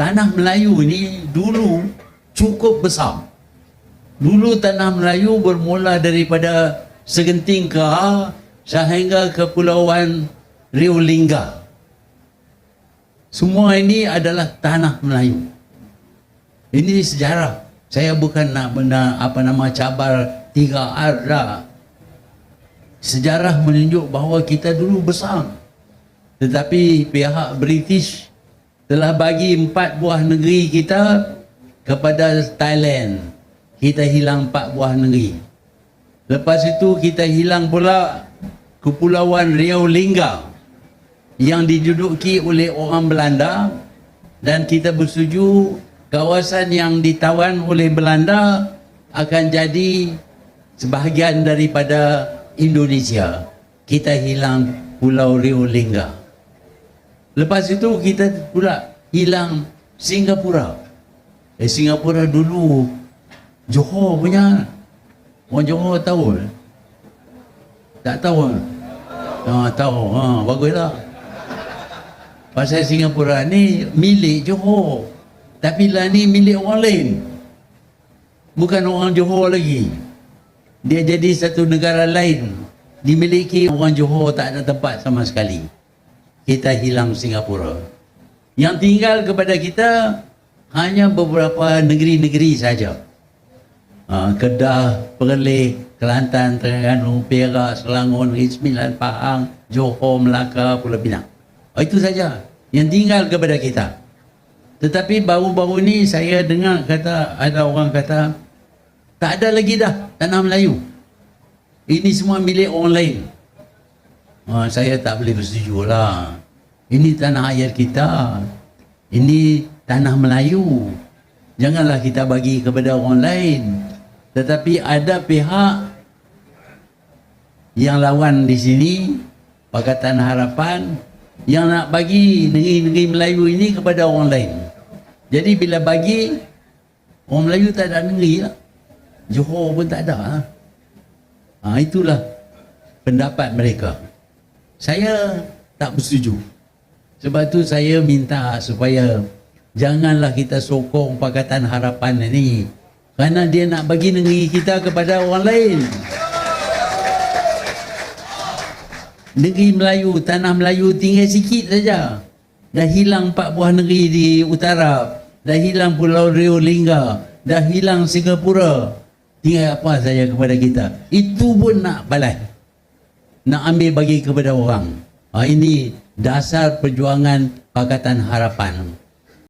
tanah Melayu ni dulu cukup besar. Dulu tanah Melayu bermula daripada Segenting Keha sehingga ke Pulauan Rio Lingga. Semua ini adalah tanah Melayu. Ini sejarah. Saya bukan nak benda apa nama cabar tiga R dah. Sejarah menunjuk bahawa kita dulu besar. Tetapi pihak British telah bagi empat buah negeri kita kepada Thailand. Kita hilang empat buah negeri. Lepas itu kita hilang pula Kepulauan Riau Lingga yang diduduki oleh orang Belanda dan kita bersetuju kawasan yang ditawan oleh Belanda akan jadi sebahagian daripada Indonesia. Kita hilang Pulau Rio Lingga. Lepas itu kita pula hilang Singapura. Eh Singapura dulu Johor punya. Orang Johor tahu? Tak tahu? Ha, tahu. Ha, baguslah. Pasal Singapura ni milik Johor. Tapi lah ni milik orang lain. Bukan orang Johor lagi. Dia jadi satu negara lain. Dimiliki orang Johor tak ada tempat sama sekali. Kita hilang Singapura. Yang tinggal kepada kita hanya beberapa negeri-negeri saja. Ha, Kedah, Perlis, Kelantan, Terengganu, Perak, Selangor, Negeri Sembilan, Pahang, Johor, Melaka, Pulau Pinang. Oh, itu saja yang tinggal kepada kita. Tetapi baru-baru ni saya dengar kata ada orang kata tak ada lagi dah tanah Melayu. Ini semua milik orang lain. Ha, saya tak boleh bersetuju lah. Ini tanah air kita. Ini tanah Melayu. Janganlah kita bagi kepada orang lain. Tetapi ada pihak yang lawan di sini, Pakatan Harapan, yang nak bagi negeri-negeri Melayu ini kepada orang lain. Jadi bila bagi, orang Melayu tak ada negeri lah. Johor pun tak ada lah. Ha, itulah pendapat mereka. Saya tak bersetuju. Sebab tu saya minta supaya janganlah kita sokong Pakatan Harapan ini kerana dia nak bagi negeri kita kepada orang lain. Negeri Melayu, tanah Melayu tinggal sikit saja. Dah hilang empat buah negeri di utara. Dah hilang Pulau Rio Lingga. Dah hilang Singapura. Tinggal apa saja kepada kita. Itu pun nak balas. Nak ambil bagi kepada orang. Ha, ini dasar perjuangan Pakatan Harapan.